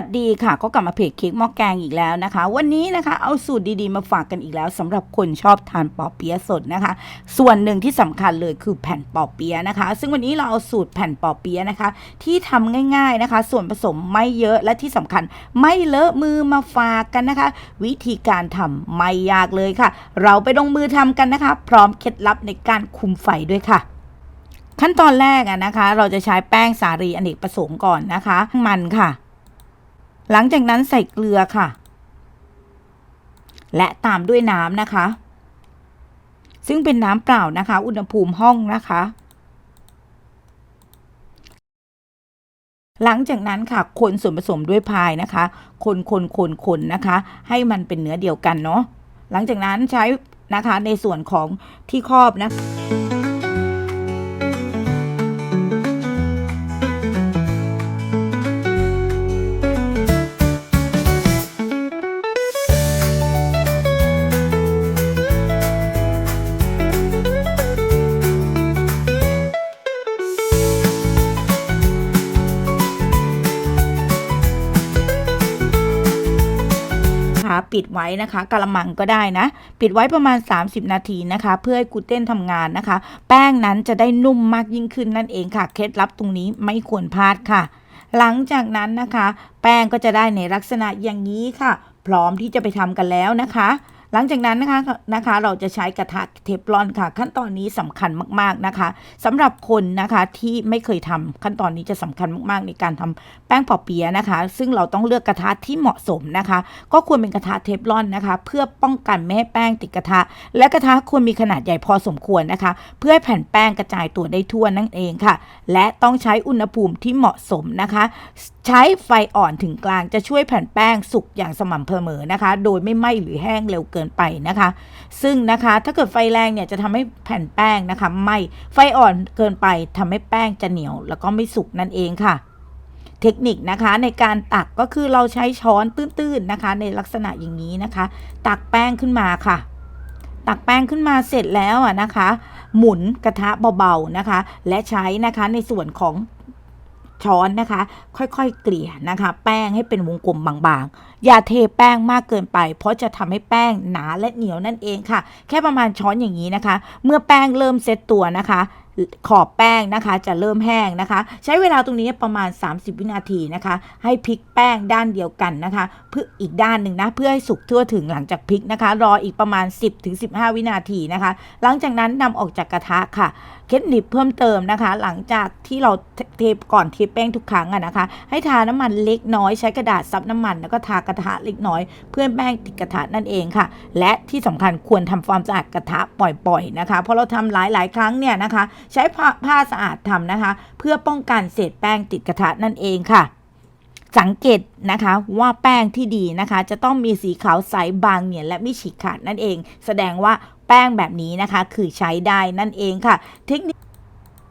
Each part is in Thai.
วัสดีค่ะ ก็กลับมาเพจเค้กหม้อแกงอีกแล้วนะคะ วันนี้นะคะเอาสูตรดีๆมาฝากกันอีกแล้วสำหรับคนชอบทานปอเปี๊ยะสดนะคะ ส่วนหนึ่งที่สำคัญเลยคือแผ่นปอเปี๊ยะนะคะ ซึ่งวันนี้เราเอาสูตรแผ่นปอเปี๊ยะนะคะ ที่ทำง่าย ๆนะคะ ส่วนผสมไม่เยอะและที่สำคัญไม่เลอะมือมาฝากกันนะคะ วิธีการทำไม่ยากเลยค่ะ เราไปลงมือทำกันนะคะ พร้อมเคล็ดลับในการคุมไฟด้วยค่ะขั้นตอนแรกอะนะคะ เราจะใช้แป้งสาลีอเนกประสงค์ก่อนนะคะ มันค่ะ หลังจากนั้นใส่เกลือค่ะ และตามด้วยน้ำนะคะ ซึ่งเป็นน้ำเปล่านะคะ อุณหภูมิห้องนะคะ หลังจากนั้นค่ะ คนส่วนผสมด้วยพายนะคะ คนคนคนคนนะคะ ให้มันเป็นเนื้อเดียวกันเนาะหลังจากนั้นใช้นะคะในส่วนของที่ครอบนะคะ ปิดไว้นะคะกระมังก็ได้นะ ปิดไว้ประมาณ 30 นาทีนะคะ เพื่อให้กูเตนทำงานนะคะ แป้งนั้นจะได้นุ่มมากยิ่งขึ้นนั่นเองค่ะ เคล็ดลับตรงนี้ไม่ควรพลาดค่ะ หลังจากนั้นนะคะ แป้งก็จะได้ในลักษณะอย่างนี้ค่ะ พร้อมที่จะไปทำกันแล้วนะคะ หลังจากนั้นนะคะนะคะ เราจะใช้กระทะเทฟลอนค่ะ ขั้นตอนนี้สำคัญมาก ๆนะคะสำหรับคนนะคะที่ไม่เคยทำขั้นตอนนี้จะสำคัญมากๆ ในการทำแป้งปอเปี๊ยะนะคะ ซึ่งเราต้องเลือกกระทะที่เหมาะสมนะคะ ก็ควรเป็นกระทะเทฟลอนนะคะ เพื่อป้องกันไม่ให้แป้งติดกระทะ และกระทะควรมีขนาดใหญ่พอสมควรนะคะ เพื่อให้แผ่นแป้งกระจายตัวได้ทั่วนั่นเองค่ะ และต้องใช้อุณหภูมิที่เหมาะสมนะคะ ใช้ไฟอ่อนถึงกลางจะช่วยแผ่นแป้งสุกอย่างสม่ำเสมอนะคะ โดยไม่ไหม้หรือแห้งเร็วเกินไปนะคะ ซึ่งนะคะถ้าเกิดไฟแรงเนี่ยจะทำให้แผ่นแป้งนะคะไหมไฟอ่อนเกินไปทำให้แป้งจะเหนียว แล้วก็ไม่สุกนั่นเองค่ะ เทคนิคนะคะในการตักก็คือเราใช้ช้อนตื้นๆนะคะ ในลักษณะอย่างนี้นะคะ ตักแป้งขึ้นมาค่ะ ตักแป้งขึ้นมาเสร็จแล้วอะนะคะ หมุนกระทะเบาๆนะคะ และใช้นะคะในส่วนของ ช้อนนะคะ ค่อยๆเกลี่ยนะคะ แป้งให้เป็นวงกลมบางๆ อย่าเทแป้งมากเกินไป เพราะจะทำให้แป้งหนาและเหนียวนั่นเองค่ะ แค่ประมาณช้อนอย่างนี้นะคะ เมื่อแป้งเริ่มเซตตัวนะคะ ขอบแป้งนะคะ จะเริ่มแห้งนะคะ ใช้เวลาตรงนี้ประมาณ 30 วินาทีนะคะ ให้พลิกแป้งด้านเดียวกันนะคะ เพื่ออีกด้านหนึ่งนะเพื่อให้สุกทั่วถึงหลังจากพลิกนะคะ รออีกประมาณ 10-15 วินาทีนะคะ หลังจากนั้นนำออกจากกระทะค่ะเคล็ดลับเพิ่มเติมนะคะ หลังจากที่เราเทก่อนเทแป้งทุกครั้งอะนะคะ ให้ทาน้ำมันเล็กน้อยใช้กระดาษซับน้ำมัน แล้วก็ทากระทะเล็กน้อย เพื่อแป้งติดกระทะนั่นเองค่ะ และที่สำคัญควรทำความสะอาดกระทะปล่อยๆนะคะเพราะเราทำหลายๆ ครั้งเนี่ยนะคะใช้ผ้าผาสะอาดทำนะคะ เพื่อป้องกันเศษแป้งติดกระทะนั่นเองค่ะ สังเกตนะคะว่าแป้งที่ดีนะคะ จะต้องมีสีขาวใสบางเนียนและไม่ฉีกขาดนั่นเอง แสดงว่าแป้งแบบนี้นะคะคือใช้ได้นั่นเองค่ะ เทคนิค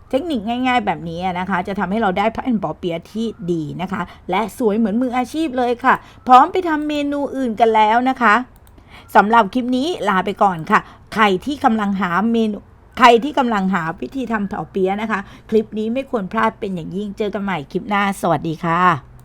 เทคนิคง่ายๆแบบนี้นะคะ จะทำให้เราได้แผ่นปอเปี๊ยะที่ดีนะคะ และสวยเหมือนมืออาชีพเลยค่ะ พร้อมไปทำเมนูอื่นกันแล้วนะคะสำหรับคลิปนี้ลาไปก่อนค่ะ ใครที่กำลังหาเมนู ใครที่กำลังหาวิธีทำเผาเปี๊ยะนะคะ คลิปนี้ไม่ควรพลาดเป็นอย่างยิ่งเจอกันใหม่คลิปหน้า สวัสดีค่ะ